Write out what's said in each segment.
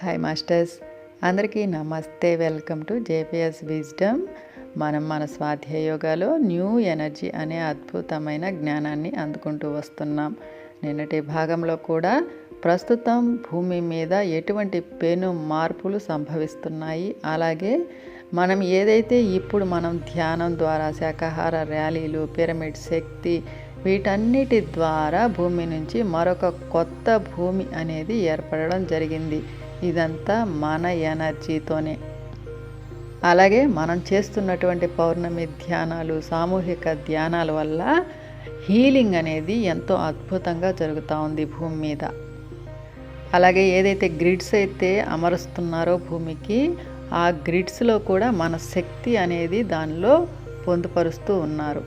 Hi masters అందరికీ నమస్తే. Welcome to JPS wisdom మనం మన స్వాధ్యాయ యోగాలో న్యూ ఎనర్జీ అనే అద్భుతమైన జ్ఞానాన్ని అందుకుంటూ వస్తున్నాం. నిన్నటి భాగంలో కూడా ప్రస్తుతం భూమి మీద ఎటువంటి పెను మార్పులు సంభవిస్తున్నాయి. అలాగే మనం ఏదైతే ఇప్పుడు మనం ధ్యానం ద్వారా శాకాహార ర్యాలీలు పిరమిడ్ శక్తి వీటన్నిటి ద్వారా భూమి నుంచి మరొక కొత్త భూమి అనేది ఏర్పడడం జరిగింది. ఇదంతా మన ఎనర్జీతోనే. అలాగే మనం చేస్తున్నటువంటి పౌర్ణమి ధ్యానాలు సామూహిక ధ్యానాల వల్ల హీలింగ్ అనేది ఎంతో అద్భుతంగా జరుగుతూ ఉంది భూమి మీద. అలాగే ఏదైతే గ్రిడ్స్ అయితే అమరుస్తున్నారో భూమికి ఆ గ్రిడ్స్లో కూడా మన శక్తి అనేది దానిలో పొందుపరుస్తూ ఉన్నారు.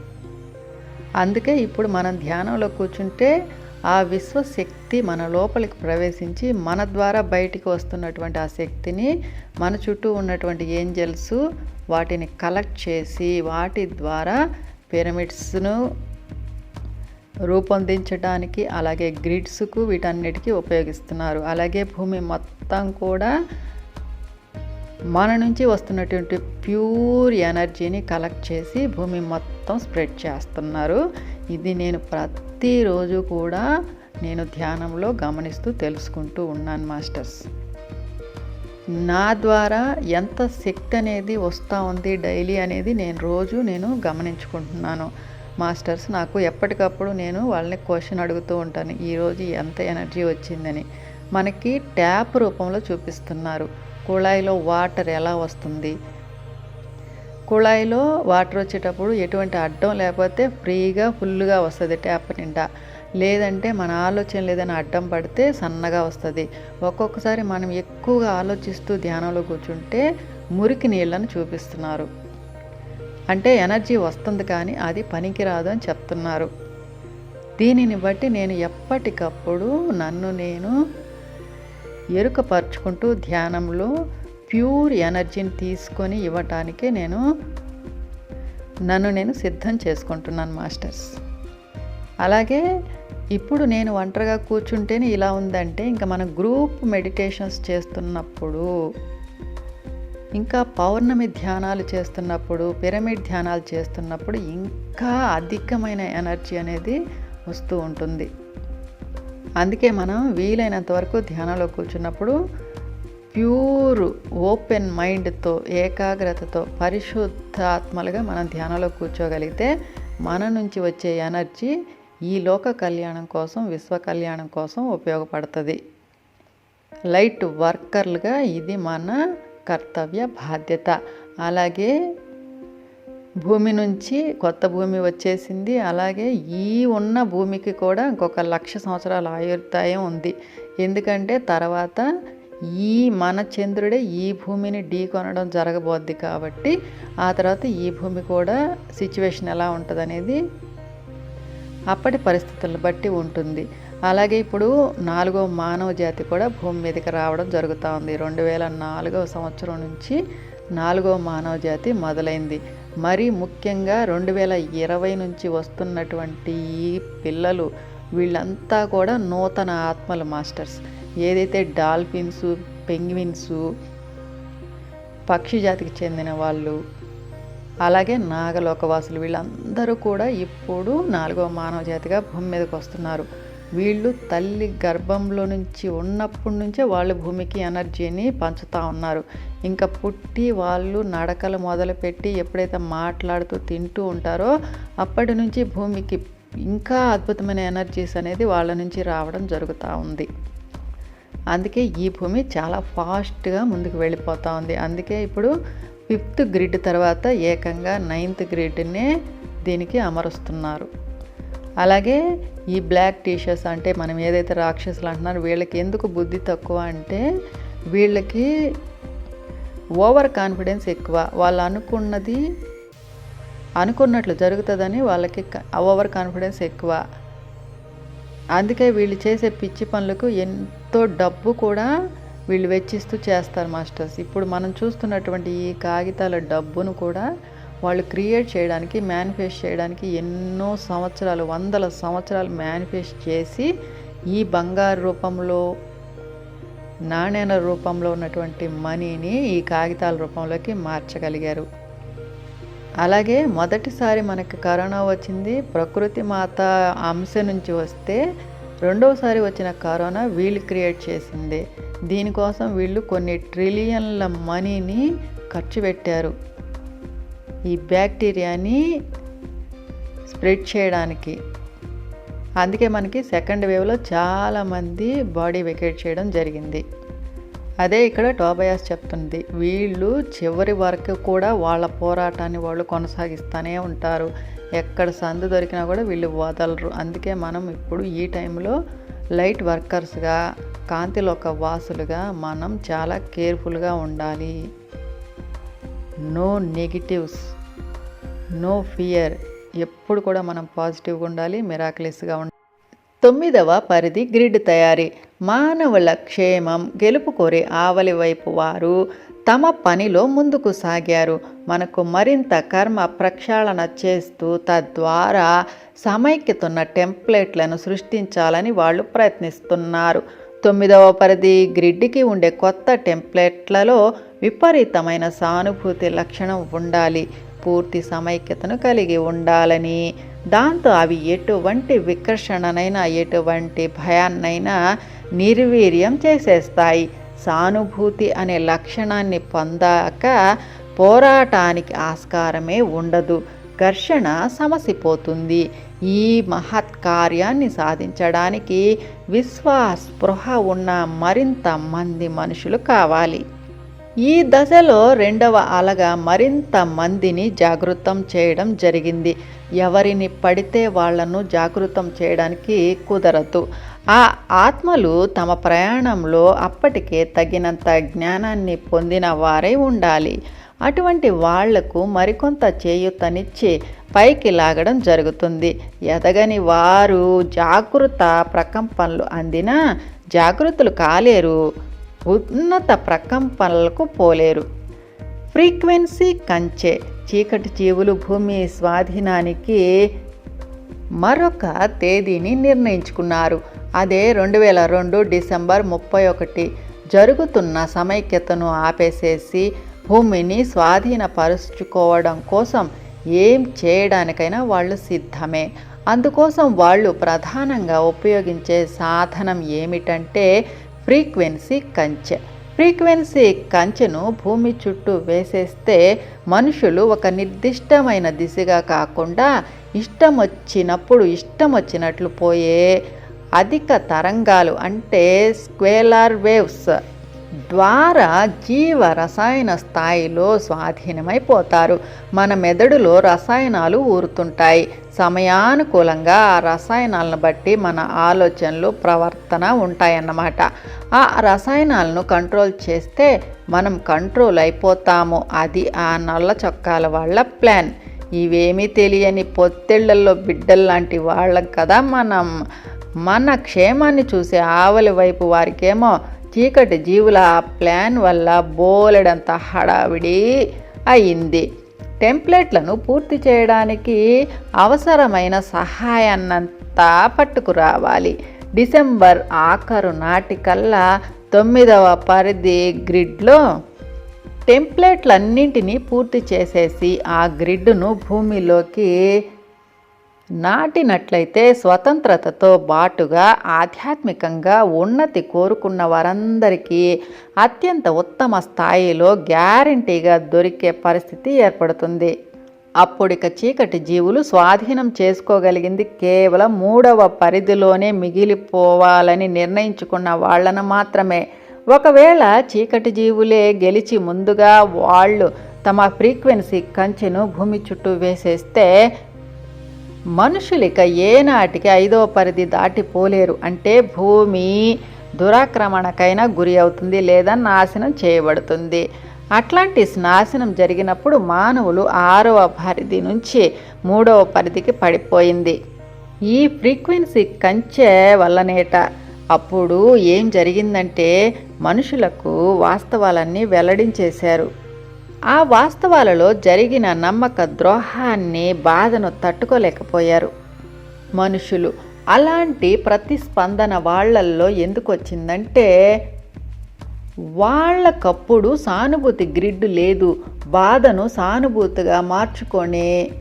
అందుకే ఇప్పుడు మనం ధ్యానంలో కూర్చుంటే ఆ విశ్వశక్తి మన లోపలికి ప్రవేశించి మన ద్వారా బయటికి వస్తున్నటువంటి ఆ శక్తిని మన చుట్టూ ఉన్నటువంటి ఏంజల్స్ వాటిని కలెక్ట్ చేసి వాటి ద్వారా పిరమిడ్స్ను రూపొందించడానికి అలాగే గ్రిడ్స్కు వీటన్నిటికీ ఉపయోగిస్తున్నారు. అలాగే భూమి మొత్తం కూడా మన నుంచి వస్తున్నటువంటి ప్యూర్ ఎనర్జీని కలెక్ట్ చేసి భూమి మొత్తం స్ప్రెడ్ చేస్తున్నారు. ఇది నేను ప్రతిరోజు కూడా నేను ధ్యానంలో గమనిస్తూ తెలుసుకుంటూ ఉన్నాను మాస్టర్స్. నా ద్వారా ఎంత శక్తి అనేది వస్తూ ఉంది డైలీ అనేది నేను రోజు నేను గమనించుకుంటున్నాను. మాస్టర్స్ నాకు ఎప్పటికప్పుడు నేను వాళ్ళని క్వశ్చన్ అడుగుతూ ఉంటాను ఈరోజు ఎంత ఎనర్జీ వచ్చిందని? మనకి ట్యాప్ రూపంలో చూపిస్తున్నారు. కుళాయిలో వాటర్ ఎలా వస్తుంది? కుళాయిలో వాటర్ వచ్చేటప్పుడు ఎటువంటి అడ్డం లేకపోతే ఫ్రీగా ఫుల్గా వస్తుంది ట్యాప్ నిండా. లేదంటే మన ఆలోచన లేదని అడ్డం పడితే సన్నగా వస్తుంది. ఒక్కొక్కసారి మనం ఎక్కువగా ఆలోచిస్తూ ధ్యానంలో కూర్చుంటే మురికి నీళ్ళను చూపిస్తున్నారు. అంటే ఎనర్జీ వస్తుంది కానీ అది పనికిరాదు అని చెప్తున్నారు. దీనిని బట్టి నేను ఎప్పటికప్పుడు నన్ను నేను ఎరుకపరుచుకుంటూ ధ్యానంలో ప్యూర్ ఎనర్జీని తీసుకొని ఇవ్వటానికే నేను నన్ను నేను సిద్ధం చేసుకుంటున్నాను మాస్టర్స్. అలాగే ఇప్పుడు నేను ఒంటరిగా కూర్చుంటేనే ఇలా ఉందంటే ఇంకా మనం గ్రూప్ మెడిటేషన్స్ చేస్తున్నప్పుడు ఇంకా పౌర్ణమి ధ్యానాలు చేస్తున్నప్పుడు పిరమిడ్ ధ్యానాలు చేస్తున్నప్పుడు ఇంకా అధికమైన ఎనర్జీ అనేది వస్తూ ఉంటుంది. అందుకే మనం వీలైనంత వరకు ధ్యానంలో కూర్చున్నప్పుడు ప్యూర్ ఓపెన్ మైండ్తో ఏకాగ్రతతో పరిశుద్ధాత్మలుగా మనం ధ్యానంలో కూర్చోగలిగితే మన నుంచి వచ్చే ఎనర్జీ ఈ లోక కళ్యాణం కోసం విశ్వ కళ్యాణం కోసం ఉపయోగపడుతుంది. లైట్ వర్కర్లుగా ఇది మన కర్తవ్య బాధ్యత. అలాగే భూమి నుంచి కొత్త భూమి వచ్చేసింది. అలాగే ఈ ఉన్న భూమికి కూడా ఇంకొక లక్ష సంవత్సరాల ఆయుర్దాయం ఉంది. ఎందుకంటే తర్వాత ఈ మన చంద్రుడే ఈ భూమిని ఢీ కొనడం జరగబోద్ది కాబట్టి ఆ తర్వాత ఈ భూమి కూడా సిచ్యువేషన్ ఎలా ఉంటుంది అనేది అప్పటి పరిస్థితులను బట్టి ఉంటుంది. అలాగే ఇప్పుడు నాలుగో మానవ జాతి కూడా భూమి మీదకి రావడం జరుగుతూ ఉంది. రెండు వేల నాలుగవ సంవత్సరం నుంచి నాలుగో మానవ జాతి మొదలైంది. మరి ముఖ్యంగా రెండు వేల ఇరవై నుంచి వస్తున్నటువంటి ఈ పిల్లలు వీళ్ళంతా కూడా నూతన ఆత్మల మాస్టర్స్. ఏదైతే డాల్ఫిన్స్ పెంగ్విన్స్ పక్షి జాతికి చెందిన వాళ్ళు అలాగే నాగలోకవాసులు వీళ్ళందరూ కూడా ఇప్పుడు నాలుగవ మానవ జాతిగా భూమి మీదకి వస్తున్నారు. వీళ్ళు తల్లి గర్భంలో నుంచి ఉన్నప్పటి నుంచే వాళ్ళు భూమికి ఎనర్జీని పంచుతూ ఉన్నారు. ఇంకా పుట్టి వాళ్ళు నడకలు మొదలుపెట్టి ఎప్పుడైతే మాట్లాడుతూ తింటూ ఉంటారో అప్పటి నుంచి భూమికి ఇంకా అద్భుతమైన ఎనర్జీస్ అనేది వాళ్ళ నుంచి రావడం జరుగుతూ ఉంది. అందుకే ఈ భూమి చాలా ఫాస్ట్గా ముందుకు వెళ్ళిపోతూ ఉంది. అందుకే ఇప్పుడు ఫిఫ్త్ గ్రిడ్ తర్వాత ఏకంగా నైన్త్ గ్రిడ్నే దీనికి అమరుస్తున్నారు. అలాగే ఈ బ్లాక్ టీషర్ట్స్ అంటే మనం ఏదైతే రాక్షసులు అంటున్నారో వీళ్ళకి ఎందుకు బుద్ధి తక్కువ అంటే వీళ్ళకి ఓవర్ కాన్ఫిడెన్స్ ఎక్కువ. వాళ్ళు అనుకున్నది అనుకున్నట్లు జరుగుతుందని వాళ్ళకి ఓవర్ కాన్ఫిడెన్స్ ఎక్కువ. అందుకే వీళ్ళు చేసే పిచ్చి పనులకు ఎంతో డబ్బు కూడా వీళ్ళు వెచ్చిస్తూ చేస్తారు మాస్టర్స్. ఇప్పుడు మనం చూస్తున్నటువంటి ఈ కాగితాల డబ్బును కూడా వాళ్ళు క్రియేట్ చేయడానికి మేనిఫెస్ట్ చేయడానికి ఎన్నో సంవత్సరాలు వందల సంవత్సరాలు మేనిఫెస్ట్ చేసి ఈ బంగారు రూపంలో నాణ్యాల రూపంలో ఉన్నటువంటి మనీని ఈ కాగితాల రూపంలోకి మార్చగలిగారు. అలాగే మొదటిసారి మనకి కరోనా వచ్చింది ప్రకృతి మాత అంశ నుంచి వస్తే రెండవసారి వచ్చిన కరోనా వీళ్ళు క్రియేట్ చేసింది. దీనికోసం వీళ్ళు కొన్ని ట్రిలియన్ల మనీని ఖర్చు పెట్టారు. ఈ బ్యాక్టీరియాని స్ప్రెడ్ చేయడానికి. అందుకే మనకి సెకండ్ వేవ్లో చాలామంది బాడీ వెకేట్ చేయడం జరిగింది. అదే ఇక్కడ టోబయాస్ చెప్తుంది. వీళ్ళు చివరి వరకు కూడా వాళ్ళ పోరాటాన్ని వాళ్ళు కొనసాగిస్తూనే ఉంటారు. ఎక్కడ సందు దొరికినా కూడా వీళ్ళు వదలరు. అందుకే మనం ఇప్పుడు ఈ టైంలో లైట్ వర్కర్స్గా కాంతిలోక వాసులుగా మనం చాలా కేర్ఫుల్గా ఉండాలి. No negatives no fear. ఎప్పుడు కూడా మనం పాజిటివ్గా ఉండాలి మిరాక్లెస్గా ఉండాలి. తొమ్మిదవ పరిధి గ్రిడ్ తయారీ. మానవుల క్షేమం గెలుపు కోరే ఆవలి వైపు వారు తమ పనిలో ముందుకు సాగారు. మనకు మరింత కర్మ ప్రక్షాళన చేస్తూ తద్వారా సమైక్యతున్న టెంప్లెట్లను సృష్టించాలని వాళ్ళు ప్రయత్నిస్తున్నారు. తొమ్మిదవ పరిధి గ్రిడ్కి ఉండే కొత్త టెంప్లెట్లలో విపరీతమైన సానుభూతి లక్షణం ఉండాలి. పూర్తి సమైక్యతను కలిగి ఉండాలని. దాంతో అవి ఎటువంటి వికర్షణనైనా ఎటువంటి భయాన్నైనా నిర్వీర్యం చేసేస్తాయి. సానుభూతి అనే లక్షణాన్ని పొందాక పోరాటానికి ఆస్కారమే ఉండదు. ఘర్షణ సమసిపోతుంది. ఈ మహత్ కార్యాన్ని సాధించడానికి విశ్వాస్పృహ ఉన్న మరింత మంది మనుషులు కావాలి. ఈ దశలో రెండవ అలగా మరింత మందిని జాగృతం చేయడం జరిగింది. ఎవరిని పడితే వాళ్ళను జాగృతం చేయడానికి కుదరదు. ఆ ఆత్మలు తమ ప్రయాణంలో అప్పటికే తగినంత జ్ఞానాన్ని పొందిన వారై ఉండాలి. అటువంటి వాళ్ళకు మరికొంత చేయుతనిచ్చి పైకి లాగడం జరుగుతుంది. ఎదగని వారు జాగృత ప్రకంపనలు అందినా జాగృతులు కాలేరు ఉన్నత ప్రకంపనలకు పోలేరు. ఫ్రీక్వెన్సీ కంచె చీకటి జీవులు భూమి స్వాధీనానికి మరొక తేదీని నిర్ణయించుకున్నారు. అదే రెండు వేల రెండు డిసెంబర్ ముప్పై ఒకటి జరుగుతున్న సమైక్యతను ఆపేసేసి భూమిని స్వాధీనపరుచుకోవడం కోసం ఏం చేయడానికైనా వాళ్ళు సిద్ధమే. అందుకోసం వాళ్ళు ప్రధానంగా ఉపయోగించే సాధనం ఏమిటంటే ఫ్రీక్వెన్సీ కంచె. ఫ్రీక్వెన్సీ కంచెను భూమి చుట్టూ వేసేస్తే మనుషులు ఒక నిర్దిష్టమైన దిశగా కాకుండా ఇష్టం వచ్చినప్పుడు ఇష్టం వచ్చినట్లు పోయే అధిక తరంగాలు అంటే స్క్వేలార్ వేవ్స్. ద్వారా జీవ రసాయన స్థాయిలో స్వాధీనమైపోతారు. మన మెదడులో రసాయనాలు ఊరుతుంటాయి. సమయానుకూలంగా ఆ రసాయనాలను బట్టి మన ఆలోచనలు ప్రవర్తన ఉంటాయన్నమాట. ఆ రసాయనాలను కంట్రోల్ చేస్తే మనం కంట్రోల్ అయిపోతాము. అది ఆ నల్ల చొక్కాల వాళ్ళ ప్లాన్. ఇవేమీ తెలియని పొత్తెళ్ళలో బిడ్డల్లాంటి వాళ్ళం కదా మనం. మన క్షేమాన్ని చూసే ఆవలి వైపు వారికేమో చీకటి జీవుల ప్లాన్ వల్ల బోలెడంత హడావిడి అయింది. టెంప్లెట్లను పూర్తి చేయడానికి అవసరమైన సహాయాన్నంతా పట్టుకురావాలి డిసెంబర్ ఆఖరు నాటికల్లా తొమ్మిదవ పరిధి గ్రిడ్లో టెంప్లెట్లన్నింటినీ పూర్తి చేసేసి ఆ గ్రిడ్ను భూమిలోకి నాటినట్లయితే స్వతంత్రతతో బాటుగా ఆధ్యాత్మికంగా ఉన్నతి కోరుకున్న వారందరికీ అత్యంత ఉత్తమ స్థాయిలో గ్యారంటీగా దొరికే పరిస్థితి ఏర్పడుతుంది. అప్పుడిక చీకటి జీవులు స్వాధీనం చేసుకోగలిగింది కేవలం మూడవ పరిధిలోనే మిగిలిపోవాలని నిర్ణయించుకున్న వాళ్ళను మాత్రమే. ఒకవేళ చీకటి జీవులే గెలిచి ముందుగా వాళ్ళు తమ ఫ్రీక్వెన్సీ కంచెను భూమి చుట్టూ వేసేస్తే మనుషులిక ఏనాటికి ఐదవ పరిధి దాటిపోలేరు అంటే భూమి దురాక్రమణకైనా గురి అవుతుంది లేదా నాశనం చేయబడుతుంది. అట్లాంటిస్ నాశనం జరిగినప్పుడు మానవులు ఆరవ పరిధి నుంచి మూడవ పరిధికి పడిపోయింది. ఈ ఫ్రీక్వెన్సీ కంచె వల్లనేట. అప్పుడు ఏం జరిగిందంటే మనుషులకు వాస్తవాలన్నీ వెల్లడించేశారు. ఆ వాస్తవాలలో జరిగిన నమ్మక ద్రోహాన్ని బాధను తట్టుకోలేకపోయారు. మనుషులు అలాంటి ప్రతిస్పందన వాళ్ళల్లో ఎందుకు వచ్చిందంటే వాళ్ళకప్పుడు సానుభూతి గ్రిడ్ లేదు బాధను సానుభూతిగా మార్చుకొని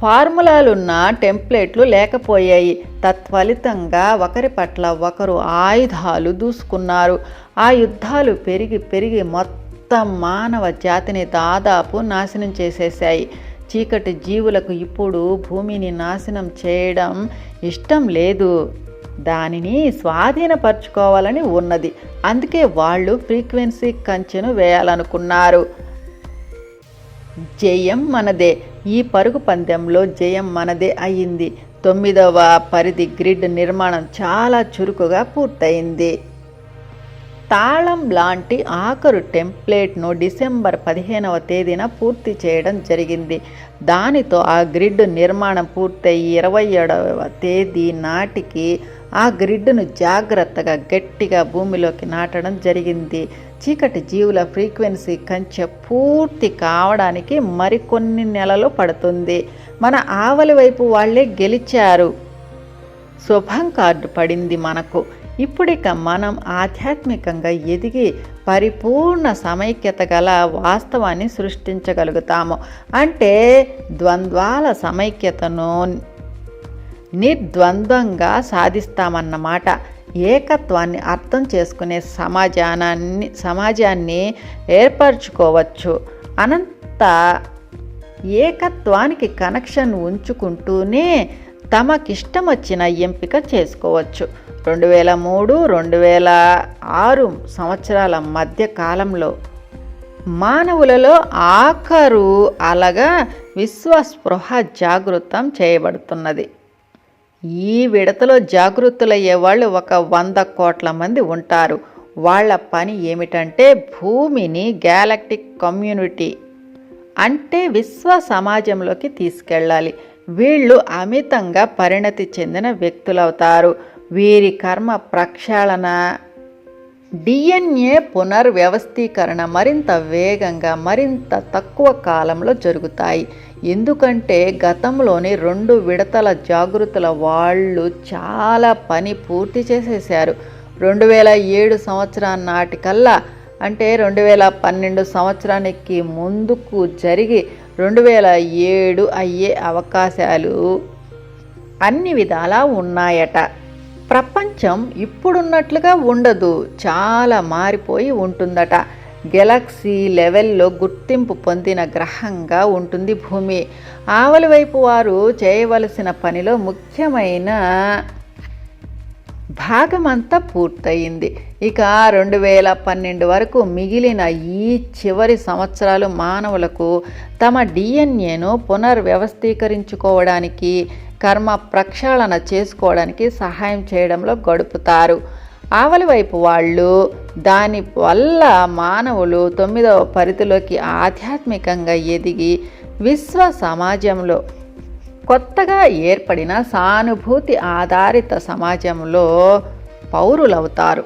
ఫార్ములాలున్న టెంప్లెట్లు లేకపోయాయి. తత్ఫలితంగా ఒకరి పట్ల ఒకరు ఆయుధాలు దూసుకున్నారు. ఆ యుద్ధాలు పెరిగి పెరిగి మొత్తం మొత్తం మానవ జాతిని దాదాపు నాశనం చేసేసాయి చీకటి జీవులకు ఇప్పుడు భూమిని నాశనం చేయడం ఇష్టం లేదు. దానిని స్వాధీనపరచుకోవాలని ఉన్నది. అందుకే వాళ్ళు ఫ్రీక్వెన్సీ కంచెను వేయాలనుకున్నారు. జయం మనదే. ఈ పరుగు పందెంలో జయం మనదే అయింది. తొమ్మిదవ పరిధి గ్రిడ్ నిర్మాణం చాలా చురుకుగా పూర్తయింది. తాళం లాంటి ఆఖరు టెంప్లేట్ను డిసెంబర్ పదిహేనవ తేదీన పూర్తి చేయడం జరిగింది. దానితో ఆ గ్రిడ్ నిర్మాణం పూర్తయి ఇరవై ఏడవ తేదీ నాటికి ఆ గ్రిడ్ను జాగ్రత్తగా గట్టిగా భూమిలోకి నాటడం జరిగింది. చీకటి జీవుల ఫ్రీక్వెన్సీ కంచె పూర్తి కావడానికి మరికొన్ని నెలలు పడుతుంది. మన ఆవలి వైపు వాళ్ళే గెలిచారు. శుభం కార్డు పడింది మనకు. ఇప్పుడిక మనం ఆధ్యాత్మికంగా ఎదిగి పరిపూర్ణ సమైక్యత గల వాస్తవాన్ని సృష్టించగలుగుతాము. అంటే ద్వంద్వాల సమైక్యతను నిర్ద్వంద్వంగా సాధిస్తామన్నమాట. ఏకత్వాన్ని అర్థం చేసుకునే సమాజానాన్ని సమాజాన్ని ఏర్పరచుకోవచ్చు. అనంత ఏకత్వానికి కనెక్షన్ ఉంచుకుంటూనే తమకిష్టం వచ్చిన ఎంపిక చేసుకోవచ్చు. రెండు వేల మూడు రెండు వేల ఆరు సంవత్సరాల మధ్య కాలంలో మానవులలో ఆఖరు అలాగా విశ్వస్పృహ జాగృతం చేయబడుతున్నది. ఈ విడతలో జాగృతులయ్యే వాళ్ళు ఒక వంద కోట్ల మంది ఉంటారు. వాళ్ళ పని ఏమిటంటే భూమిని గ్యాలక్టిక్ కమ్యూనిటీ అంటే విశ్వ సమాజంలోకి తీసుకెళ్ళాలి. వీళ్ళు అమితంగా పరిణతి చెందిన వ్యక్తులవుతారు. వీరి కర్మ ప్రక్షాళన డిఎన్ఏ పునర్వ్యవస్థీకరణ మరింత వేగంగా మరింత తక్కువ కాలంలో జరుగుతాయి. ఎందుకంటే గతంలోని రెండు విడతల జాగృతుల వాళ్ళు చాలా పని పూర్తి చేసేసారు రెండు వేల ఏడు సంవత్సరం నాటికల్లా అంటే రెండు వేల పన్నెండు సంవత్సరానికి ముందుకు జరిగి రెండు వేల ఏడు అయ్యే అవకాశాలు అన్ని విధాలా ఉన్నాయట. ప్రపంచం ఇప్పుడున్నట్లుగా ఉండదు. చాలా మారిపోయి ఉంటుందట. గెలాక్సీ లెవెల్లో గుర్తింపు పొందిన గ్రహంగా ఉంటుంది భూమి. ఆవలి వైపు వారు చేయవలసిన పనిలో ముఖ్యమైన భాగమంతా పూర్తయింది. ఇక రెండు వేల పన్నెండు వరకు మిగిలిన ఈ చివరి సంవత్సరాలు మానవులకు తమ డిఎన్ఏను పునర్వ్యవస్థీకరించుకోవడానికి కర్మ ప్రక్షాళన చేసుకోవడానికి సహాయం చేయడంలో గడుపుతారు. ఆవలి వైపు వాళ్ళు దాని వల్ల మానవులు తొమ్మిదవ పరిధిలోకి ఆధ్యాత్మికంగా ఎదిగి విశ్వ సమాజంలో కొత్తగా ఏర్పడిన సానుభూతి ఆధారిత సమాజంలో పౌరులవుతారు.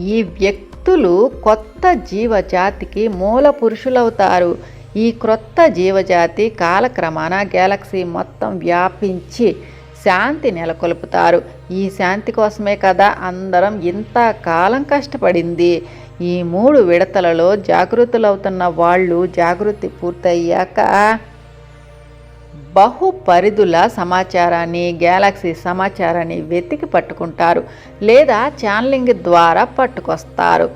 ఈ వ్యక్తులు కొత్త జీవజాతికి మూల పురుషులవుతారు. ఈ క్రొత్త జీవజాతి కాలక్రమాన గ్యాలక్సీ మొత్తం వ్యాపించి శాంతి నెలకొల్పుతారు. ఈ శాంతి కోసమే కదా అందరం ఇంత కాలం కష్టపడింది. ఈ మూడు విడతలలో జాగృతులవుతున్న వాళ్ళు జాగృతి పూర్తయ్యాక బహు పరిధుల సమాచారాన్ని గ్యాలక్సీ సమాచారాన్ని వెతికి పట్టుకుంటారు లేదా ఛానలింగ్ ద్వారా పట్టుకొస్తారు.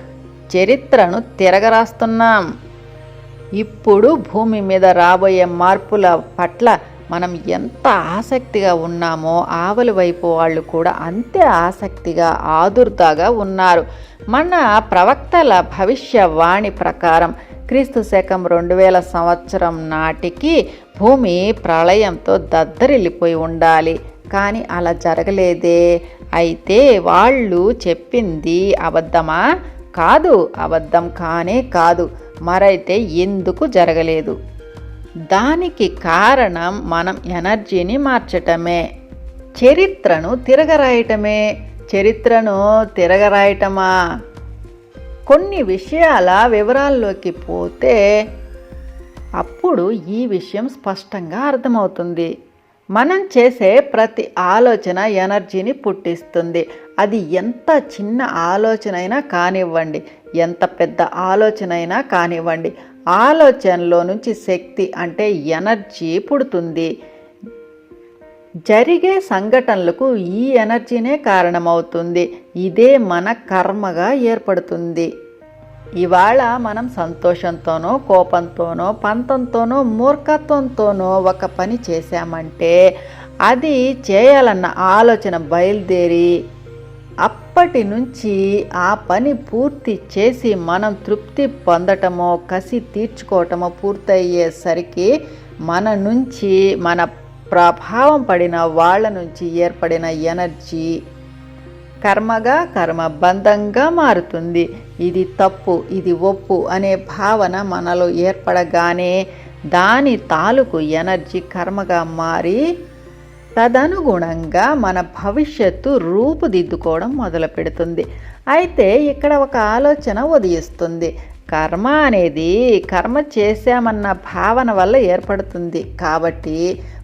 చరిత్రను తిరగరాస్తున్నాం. ఇప్పుడు భూమి మీద రాబోయే మార్పుల పట్ల మనం ఎంత ఆసక్తిగా ఉన్నామో ఆవలి వైపు వాళ్ళు కూడా అంతే ఆసక్తిగా ఆదుర్దాగా ఉన్నారు. మన ప్రవక్తల భవిష్యవాణి ప్రకారం క్రీస్తు శకం రెండు వేల సంవత్సరం నాటికి భూమి ప్రళయంతో దద్దరిల్లిపోయి ఉండాలి. కానీ అలా జరగలేదే. అయితే వాళ్ళు చెప్పింది అబద్ధమా? కాదు అబద్ధం కానే కాదు. మరైతే ఎందుకు జరగలేదు? దానికి కారణం మనం ఎనర్జీని మార్చటమే. చరిత్రను తిరగరాయటమే. చరిత్రను తిరగరాయటమా? కొన్ని విషయాల వివరాల్లోకి పోతే అప్పుడు ఈ విషయం స్పష్టంగా అర్థమవుతుంది. మనం చేసే ప్రతి ఆలోచన ఎనర్జీని పుట్టిస్తుంది. అది ఎంత చిన్న ఆలోచన అయినా కానివ్వండి ఎంత పెద్ద ఆలోచన అయినా కానివ్వండి ఆలోచనలో నుంచి శక్తి అంటే ఎనర్జీ పుడుతుంది. జరిగే సంఘటనలకు ఈ ఎనర్జీనే కారణమవుతుంది. ఇదే మన కర్మగా ఏర్పడుతుంది. ఇవాళ మనం సంతోషంతోనో కోపంతోనో పంతంతోనో మూర్ఖత్వంతోనో ఒక పని చేశామంటే అది చేయాలన్న ఆలోచన బయలుదేరి అప్పటి నుంచి ఆ పని పూర్తి చేసి మనం తృప్తి పొందటమో కసి తీర్చుకోవటమో పూర్తయ్యేసరికి మన నుంచి మన ప్రభావం పడిన వాళ్ళ నుంచి ఏర్పడిన ఎనర్జీ కర్మగా కర్మబంధంగా మారుతుంది. ఇది తప్పు ఇది ఒప్పు అనే భావన మనలో ఏర్పడగానే దాని తాలూకు ఎనర్జీ కర్మగా మారి తదనుగుణంగా మన భవిష్యత్తు రూపుదిద్దుకోవడం మొదలు పెడుతుంది అయితే ఇక్కడ ఒక ఆలోచన ఉదయిస్తుంది. కర్మ అనేది కర్మ చేశామన్న భావన వల్ల ఏర్పడుతుంది. కాబట్టి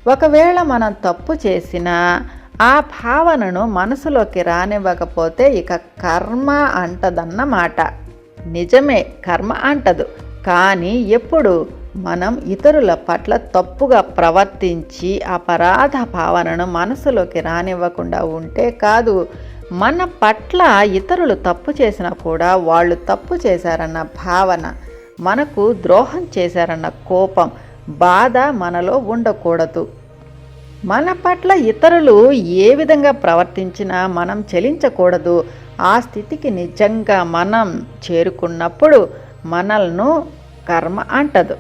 ఒకవేళ మనం తప్పు చేసినా ఆ భావనను మనసులోకి రానివ్వకపోతే ఇక కర్మ అంటదన్నమాట. నిజమే కర్మ అంటదు. కానీ ఎప్పుడు మనం ఇతరుల పట్ల తప్పుగా ప్రవర్తించి అపరాధ భావనను మనసులోకి రానివ్వకుండా ఉంటే కాదు మన పట్ల ఇతరులు తప్పు చేసినా కూడా వాళ్ళు తప్పు చేశారన్న భావన మనకు ద్రోహం చేశారన్న కోపం బాధ మనలో ఉండకూడదు. మన పట్ల ఇతరులు ఏ విధంగా ప్రవర్తించినా మనం చెలించకూడదు. ఆ స్థితికి నిజంగా మనం చేరుకున్నప్పుడు మనల్ను కర్మ అంటదు.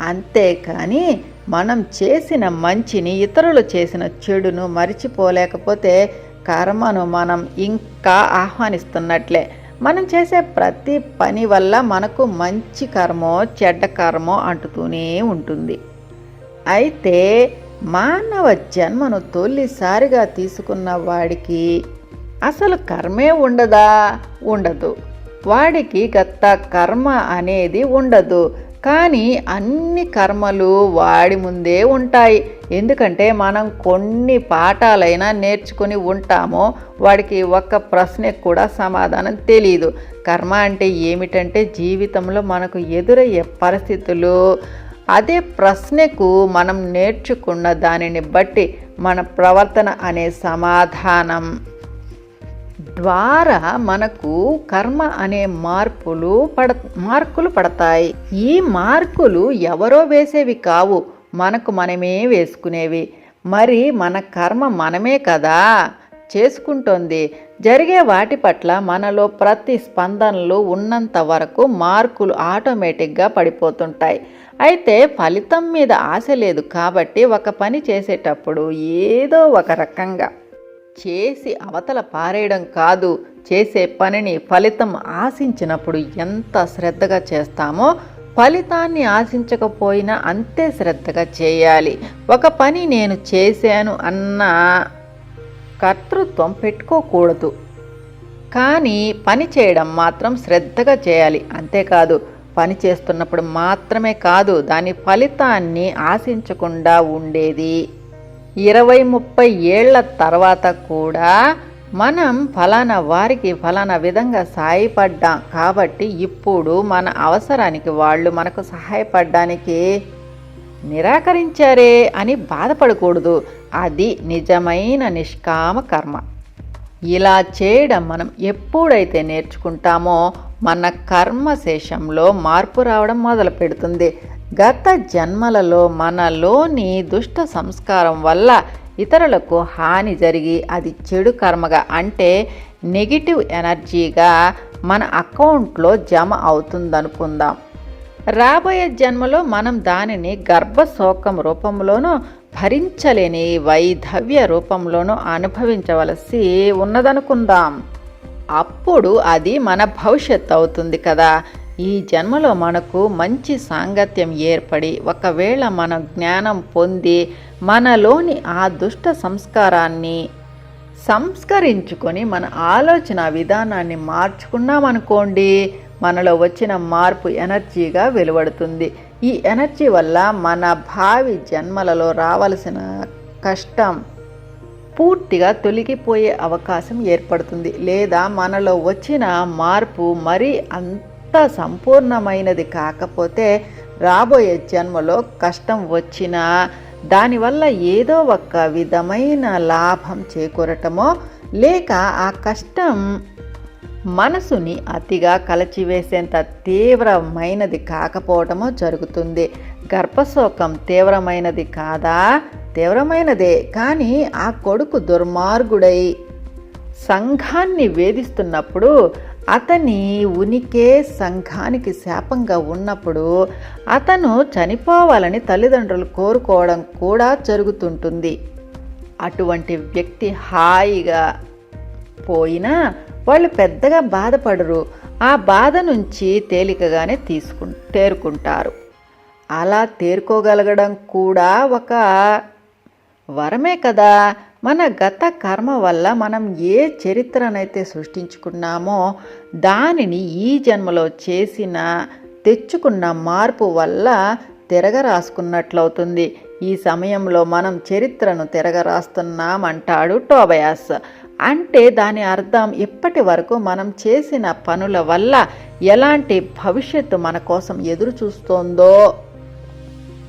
అంతేకాని మనం చేసిన మంచిని ఇతరులు చేసిన చెడును మరిచిపోలేకపోతే కర్మను మనం ఇంకా ఆహ్వానిస్తున్నట్లే. మనం చేసే ప్రతి పని వల్ల మనకు మంచి కర్మో చెడ్డ కర్మో అంటుతూనే ఉంటుంది. అయితే మానవ జన్మను తొలిసారిగా తీసుకున్న వాడికి అసలు కర్మే ఉండదా? ఉండదు. వాడికి గత కర్మ అనేది ఉండదు. కానీ అన్ని కర్మలు వాడి ముందే ఉంటాయి. ఎందుకంటే మనం కొన్ని పాఠాలైనా నేర్చుకుని ఉంటామో వాడికి ఒక్క ప్రశ్నకు కూడా సమాధానం తెలియదు కర్మ అంటే ఏమిటంటే జీవితంలో మనకు ఎదురయ్యే పరిస్థితులు అదే ప్రశ్నకు మనం నేర్చుకున్న దానిని బట్టి మన ప్రవర్తన అనే సమాధానం. ద్వారా మనకు కర్మ అనే మార్పులు పడ మార్కులు పడతాయి. ఈ మార్కులు ఎవరో వేసేవి కావు మనకు మనమే వేసుకునేవి. మరి మన కర్మ మనమే కదా? చేసుకుంటోంది. జరిగే వాటి పట్ల మనలో ప్రతి స్పందనలు ఉన్నంత వరకు మార్కులు ఆటోమేటిక్గా పడిపోతుంటాయి. అయితే ఫలితం మీద ఆశ లేదు కాబట్టి ఒక పని చేసేటప్పుడు ఏదో ఒక రకంగా చేసి అవతల పారేయడం కాదు. చేసే పనిని ఫలితం ఆశించినప్పుడు ఎంత శ్రద్ధగా చేస్తామో ఫలితాన్ని ఆశించకపోయినా అంతే శ్రద్ధగా చేయాలి. ఒక పని నేను చేశాను అన్న కర్తృత్వం పెట్టుకోకూడదు. కానీ పని చేయడం మాత్రం శ్రద్ధగా చేయాలి. అంతేకాదు పని చేస్తున్నప్పుడు మాత్రమే కాదు దాని ఫలితాన్ని ఆశించకుండా ఉండేది. ఇరవై ముప్పై ఏళ్ళ తర్వాత కూడా మనం ఫలానా వారికి ఫలానా విధంగా సాయపడ్డాం. కాబట్టి ఇప్పుడు మన అవసరానికి వాళ్ళు మనకు సహాయపడడానికి నిరాకరించారే అని బాధపడకూడదు. అది నిజమైన నిష్కామ కర్మ. ఇలా చేయడం మనం ఎప్పుడైతే నేర్చుకుంటామో మన కర్మశేషంలో మార్పు రావడం మొదలు పెడుతుంది గత జన్మలలో మనలోని దుష్ట సంస్కారం వల్ల ఇతరులకు హాని జరిగి అది చెడు కర్మగా అంటే నెగిటివ్ ఎనర్జీగా మన అకౌంట్లో జమ అవుతుందనుకుందాం. రాబోయే జన్మలో మనం దానిని గర్భశోకం రూపంలోనూ భరించలేని వైధవ్య రూపంలోనూ అనుభవించవలసి ఉన్నదనుకుందాం. అప్పుడు అది మన భవిష్యత్ అవుతుంది కదా. ఈ జన్మలో మనకు మంచి సాంగత్యం ఏర్పడి ఒకవేళ మన జ్ఞానం పొంది మనలోని ఆ దుష్ట సంస్కారాన్ని సంస్కరించుకొని మన ఆలోచన విధానాన్ని మార్చుకున్నామనుకోండి మనలో వచ్చిన మార్పు ఎనర్జీగా వెలువడుతుంది. ఈ ఎనర్జీ వల్ల మన భావి జన్మలలో రావలసిన కష్టం పూర్తిగా తొలగిపోయే అవకాశం ఏర్పడుతుంది. లేదా మనలో వచ్చిన మార్పు మరీ అంత సంపూర్ణమైనది కాకపోతే రాబోయే జన్మలో కష్టం వచ్చినా దానివల్ల ఏదో ఒక విధమైన లాభం చేకూరటమో లేక ఆ కష్టం మనసుని అతిగా కలచివేసేంత తీవ్రమైనది కాకపోవటమో జరుగుతుంది. గర్భశోకం తీవ్రమైనది కాదా? తీవ్రమైనదే కానీ ఆ కొడుకు దుర్మార్గుడై సంఘాన్ని వేధిస్తున్నప్పుడు అతని ఉనికే సంఘానికి శాపంగా ఉన్నప్పుడు అతను చనిపోవాలని తల్లిదండ్రులు కోరుకోవడం కూడా జరుగుతుంటుంది. అటువంటి వ్యక్తి హాయిగా పోయినా వాళ్ళు పెద్దగా బాధపడరు. ఆ బాధ నుంచి తేలికగానే తీసుకు తేరుకుంటారు. అలా తేరుకోగలగడం కూడా ఒక వరమే కదా. మన గత కర్మ వల్ల మనం ఏ చరిత్రనైతే సృష్టించుకున్నామో దానిని ఈ జన్మలో చేసిన తెచ్చుకున్న మార్పు వల్ల తిరగరాసుకున్నట్లవుతుంది. ఈ సమయంలో మనం చరిత్రను తిరగరాస్తున్నామంటాడు టోబయాస్. అంటే దాని అర్థం ఇప్పటి వరకు మనం చేసిన పనుల వల్ల ఎలాంటి భవిష్యత్తు మన కోసం ఎదురు చూస్తోందో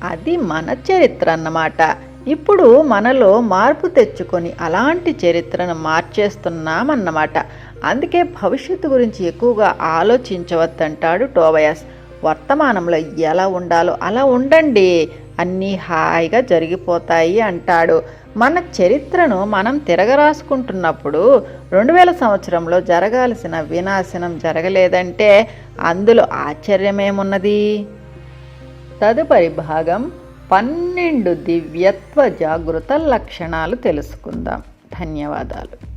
అది మన చరిత్ర అన్నమాట. ఇప్పుడు మనలో మార్పు తెచ్చుకొని అలాంటి చరిత్రను మార్చేస్తున్నామన్నమాట. అందుకే భవిష్యత్తు గురించి ఎక్కువగా ఆలోచించవద్దంటాడు టోబయాస్. వర్తమానంలో ఎలా ఉండాలో అలా ఉండండి. అన్నీ హాయిగా జరిగిపోతాయి అంటాడు. మన చరిత్రను మనం తిరగరాసుకుంటున్నప్పుడు రెండు వేల సంవత్సరంలో జరగాల్సిన వినాశనం జరగలేదంటే అందులో ఆశ్చర్యమేమున్నది? తదుపరి భాగం పన్నెండు దివ్యత్వ జాగృత లక్షణాలు తెలుసుకుందాం. ధన్యవాదాలు.